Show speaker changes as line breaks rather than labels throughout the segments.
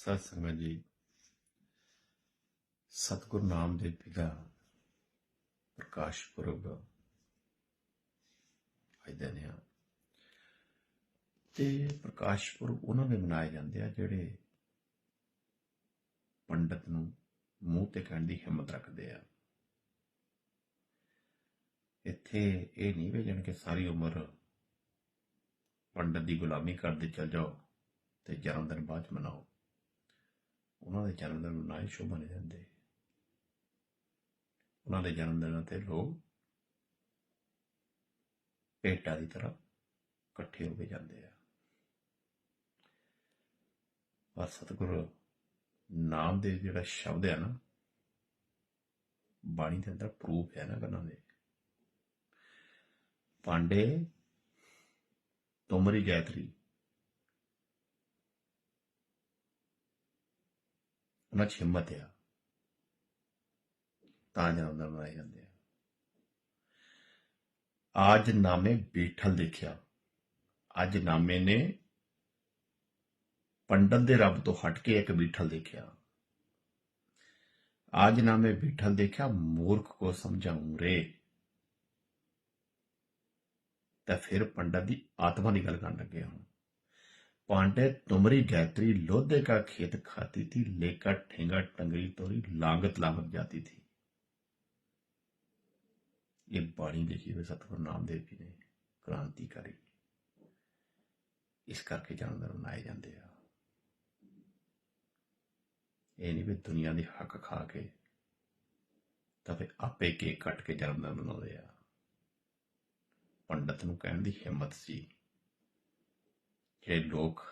ਸਤ ਸੰਗਤ ਜੀ। ਸਤਿਗੁਰੂ ਨਾਮ ਦੇ ਪਿਤਾ ਪ੍ਰਕਾਸ਼ ਪੁਰਬ ਅੱਜ ਨੇ ਤੇ ਪ੍ਰਕਾਸ਼ ਪੁਰਬ ਉਹਨਾਂ ਦੇ ਮਨਾਏ ਜਾਂਦੇ ਆ ਜਿਹੜੇ ਪੰਡਤ ਨੂੰ ਮੂੰਹ ਤੇ ਕਹਿਣ ਦੀ ਹਿੰਮਤ ਰੱਖਦੇ ਆ। ਇੱਥੇ ਇਹ ਨਹੀਂ ਵੇ ਜਾਣ ਕਿ ਸਾਰੀ ਉਮਰ ਪੰਡਤ ਦੀ ਗੁਲਾਮੀ ਕਰਦੇ ਚੱਲ ਜਾਓ ਤੇ ਜਨਮ ਦਿਨ ਬਾਅਦ ਚ ਮਨਾਓ। ਉਹਨਾਂ ਦੇ ਜਨਮ ਦਿਨ ਮਨਾਏ ਸ਼ੁਭ ਨਹੀਂ ਦਿੰਦੇ ਉਹਨਾਂ ਦੇ ਜਨਮ ਦਿਨਾਂ ਤੇ ਲੋਕ ਭੇਟਾਂ ਦੀ ਤਰ੍ਹਾਂ ਇਕੱਠੇ ਹੋ ਕੇ ਜਾਂਦੇ ਆ। ਪਰ ਸਤਿਗੁਰੂ ਨਾਮ ਦੇ ਜਿਹੜਾ ਸ਼ਬਦ ਹੈ ਨਾ, ਬਾਣੀ ਦੇ ਅੰਦਰ ਪ੍ਰੂਫ ਹੈ ਨਾ ਗੱਲਾਂ ਦੇ। ਪਾਂਡੇ, ਤੁਮਰੀ ਗਾਇਤਰੀ ਉਹਨਾਂ 'ਚ ਹਿੰਮਤ ਆ ਤਾਂ ਜਨਮ ਦਿਨ ਮਨਾਏ ਜਾਂਦੇ ਆ ਅੱਜ ਨਾਮੇ ਬੀਠਲ ਦੇਖਿਆ ਅੱਜ ਨਾਮੇ ਨੇ ਪੰਡਤ ਦੇ ਰੱਬ ਤੋਂ ਹਟ ਕੇ ਇੱਕ ਬੀਠਲ ਦੇਖਿਆ आज नामे बीठल देखा मूर्ख को समझाऊं रे ਤਾਂ ਫਿਰ ਪੰਡਤ ਦੀ ਆਤਮਾ ਦੀ ਗੱਲ ਕਰਨ ਲੱਗੇ ਹਾਂ पांडे तुमरी गायत्री लोधे का खेत खाती थी लेकर ठेंगा टंगरी तोड़ी लागत लागत जाती थी ये बाणी लिखी हुई सतगुरु नामदेव जी ने क्रांतिकारी ਇਸ ਕਰਕੇ ਜਾਨਵਰ ਬਣਾਏ ਜਾਂਦੇ ਆ ਇਹ ਨਹੀਂ ਵੀ ਦੁਨੀਆ ਦੀ ਹੱਕ ਖਾ ਕੇ ਤਾਂ ਫਿਰ ਆਪੇ ਕੇਕ ਕੱਟ ਕੇ ਜਨਮ ਦਿਨ ਮਨਾਉਂਦੇ ਆ ਪੰਡਤ ਨੂੰ ਕਹਿਣ ਦੀ ਹਿੰਮਤ ਸੀ ਜਿਹੜੇ ਲੋਕ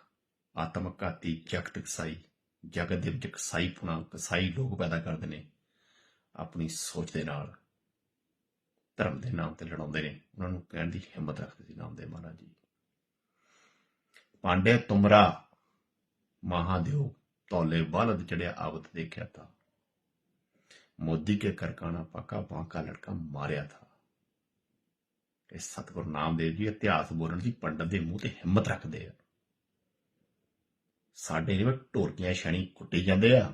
ਆਤਮਘਾਤੀ ਜਗਤ ਕਸਾਈ ਜਗਤ ਦੇ ਵਿੱਚ ਕਸਾਈ ਪੁਣਾ ਕਸਾਈ ਲੋਕ ਪੈਦਾ ਕਰਦੇ ਨੇ ਆਪਣੀ ਸੋਚ ਦੇ ਨਾਲ ਧਰਮ ਦੇ ਨਾਮ ਤੇ ਲੜਾਉਂਦੇ ਨੇ ਉਹਨਾਂ ਨੂੰ ਕਹਿਣ ਦੀ ਹਿੰਮਤ ਰੱਖਦੇ ਸੀ ਨਾਮਦੇਵ ਮਹਾਰਾਜ ਜੀ ਪਾਂਡੇ ਤੁਮਰਾ ਮਹਾਦੇਵ ਤੌਲੇ ਬਲਦ ਚੜਿਆ ਆਵਤ ਦੇਖਿਆ ਤਾ ਮੋਦੀ ਕੇ ਕਰਕਾਣਾ ਪੱਕਾ ਬਾਂਕਾ ਲੜਕਾ ਮਾਰਿਆ ਥਾ ਕਿ ਸਤਿਗੁਰੂ ਨਾਮਦੇਵ ਜੀ ਇਤਿਹਾਸ ਬੋਲਣ ਦੀ ਪੰਡਤ ਦੇ ਮੂੰਹ ਤੇ ਹਿੰਮਤ ਰੱਖਦੇ ਆ। ਸਾਡੇ ਜਿਵੇਂ ਢੋਰਕੀਆਂ ਛਣੀ ਕੁੱਟੀ ਜਾਂਦੇ ਆ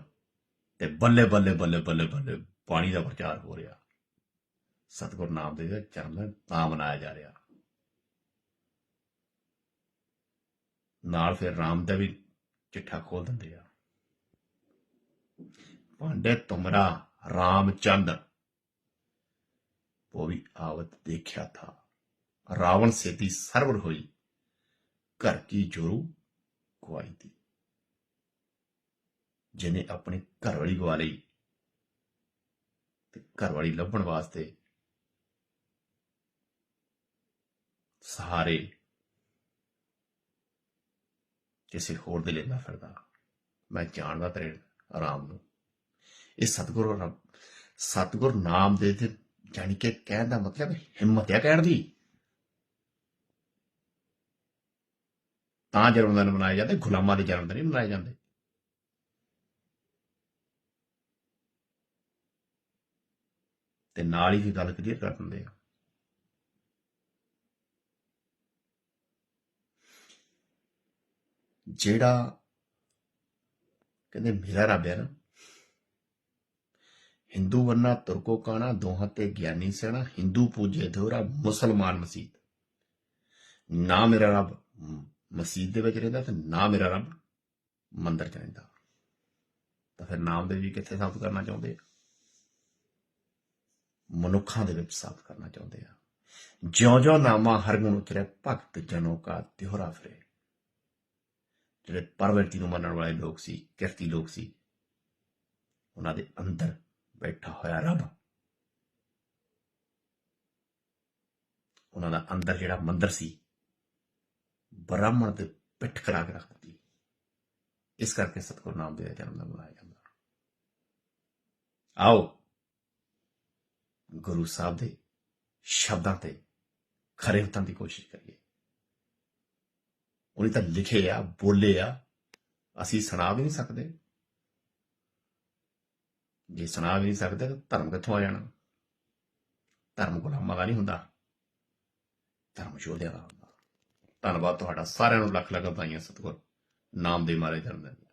ਤੇ ਬੱਲੇ ਬੱਲੇ ਬੱਲੇ ਬੱਲੇ ਬੱਲੇ ਪਾਣੀ ਦਾ ਪ੍ਰਚਾਰ ਹੋ ਰਿਹਾ। ਸਤਿਗੁਰੂ ਨਾਮਦੇਵ ਦਾ ਚਰਨ ਤਾਂ ਮਨਾਇਆ ਜਾ ਰਿਹਾ। ਨਾਲ ਫਿਰ ਰਾਮ ਦਾ ਵੀ ਚਿੱਠਾ ਖੋਲ ਦਿੰਦੇ ਆ। ਭਾਂਡੇ ਤੁਮਰਾ ਰਾਮਚੰਦ, ਉਹ ਵੀ ਆਵਤ ਦੇਖਿਆ ਥਾ। रावण से थी सर्वर हुई घर की जोरू गवाई थी ਜਿਹਨੇ ਆਪਣੀ ਘਰਵਾਲੀ ਗਵਾ ਲਈ ਤੇ ਘਰਵਾਲੀ ਲੱਭਣ ਵਾਸਤੇ ਸਹਾਰੇ ਕਿਸੇ ਹੋਰ ਦੇ ਲੈਂਦਾ ਫਿਰਦਾ ਮੈਂ ਜਾਣਦਾ ਤੇਰੇ ਆਰਾਮ ਨੂੰ ਇਹ ਸਤਿਗੁਰੂ ਰੱਬ ਸਤਿਗੁਰ ਨਾਮ ਦੇ ਤੇ ਜਾਣੀ ਕਿ ਕਹਿਣ ਦਾ ਮਤਲਬ ਹਿੰਮਤ ਹੈ ਕਹਿਣ ਦੀ ਤਾਂ ਜਨਮ ਦਿਨ ਮਨਾਏ ਜਾਂਦੇ, ਗੁਲਾਮਾਂ ਦੇ ਜਨਮ ਦਿਨ ਨਹੀਂ ਮਨਾਏ ਜਾਂਦੇ। ਤੇ ਨਾਲ ਹੀ ਗੱਲ ਕਲੀਅਰ ਕਰ ਦਿੰਦੇ ਆ। ਜਿਹੜਾ ਕਹਿੰਦੇ ਮੇਰਾ ਰੱਬ ਹੈ ਨਾ, ਹਿੰਦੂ ਵਰਨਾ ਤੁਰਕੋ ਕਾਣਾ, ਦੋਹਾਂ ਤੇ ਗਿਆਨੀ ਸਣਾ ਹਿੰਦੂ ਪੂਜੇ ਦੋਰਾ ਮੁਸਲਮਾਨ ਮਸੀਤ। ਨਾ ਮੇਰਾ ਰੱਬ ਮ- ਮਸੀਤ ਦੇ ਵਿੱਚ ਰਹਿੰਦਾ ਤੇ ਨਾ ਮੇਰਾ ਰੱਬ ਮੰਦਰ ਚ ਰਹਿੰਦਾ। ਤਾਂ ਫਿਰ ਨਾਮ ਦੇ ਵੀ ਕਿੱਥੇ ਸਾਬਤ ਕਰਨਾ ਚਾਹੁੰਦੇ ਆ? ਮਨੁੱਖਾਂ ਦੇ ਵਿੱਚ ਸਾਬਤ ਕਰਨਾ ਚਾਹੁੰਦੇ ਆ। ਜਿਉਂ ਜਿਉਂ ਨਾਮਾ ਹਰ ਗੁਣ ਉਤਰੇ ਭਗਤ ਜਨੋ ਕਾ ਤਿਉਹਰਾ ਫਰੇ। ਜਿਹੜੇ ਪਰਵਰਤੀ ਨੂੰ ਮੰਨਣ ਵਾਲੇ ਲੋਕ ਸੀ, ਕਿਰਤੀ ਲੋਕ ਸੀ, ਉਹਨਾਂ ਦੇ ਅੰਦਰ ਬੈਠਾ ਹੋਇਆ ਰੱਬ। ਉਹਨਾਂ ਦਾ ਅੰਦਰ ਜਿਹੜਾ ਮੰਦਰ ਸੀ ਬ੍ਰਾਹਮਣ ਤੇ ਪਿੱਠ ਕਰਾ ਕੇ ਰੱਖ ਦਿੱਤੀ। ਇਸ ਕਰਕੇ ਸਤਿਗੁਰੂ ਨਾਮਦੇਵ ਦਾ ਜਨਮ ਦਾ ਮਨਾਇਆ ਜਾਂਦਾ। ਆਓ, ਗੁਰੂ ਸਾਹਿਬ ਦੇ ਸ਼ਬਦਾਂ ਤੇ ਖਰੇ ਉਤਰਨ ਦੀ ਕੋਸ਼ਿਸ਼ ਕਰੀਏ। ਉਹਨੇ ਤਾਂ ਲਿਖੇ ਆ, ਬੋਲੇ ਆ, ਅਸੀਂ ਸੁਣਾ ਵੀ ਨਹੀਂ ਸਕਦੇ। ਜੇ ਸੁਣਾ ਵੀ ਨਹੀਂ ਸਕਦੇ ਤਾਂ ਧਰਮ ਕਿੱਥੋਂ ਆ ਜਾਣਾ? ਧਰਮ ਗੁਲਾਮਾਂ ਦਾ ਨਹੀਂ ਹੁੰਦਾ। ਧਰਮ ਯੋਧਿਆਂ ਦਾ ਹੁੰਦਾ। ਧੰਨਵਾਦ ਤੁਹਾਡਾ ਸਾਰਿਆਂ ਨੂੰ ਲੱਖ ਲੱਖ ਵਧਾਈਆਂ ਸਤਿਗੁਰ ਨਾਮ ਦੇ ਮਾਰੇ ਜਨਮ ਦਿਨ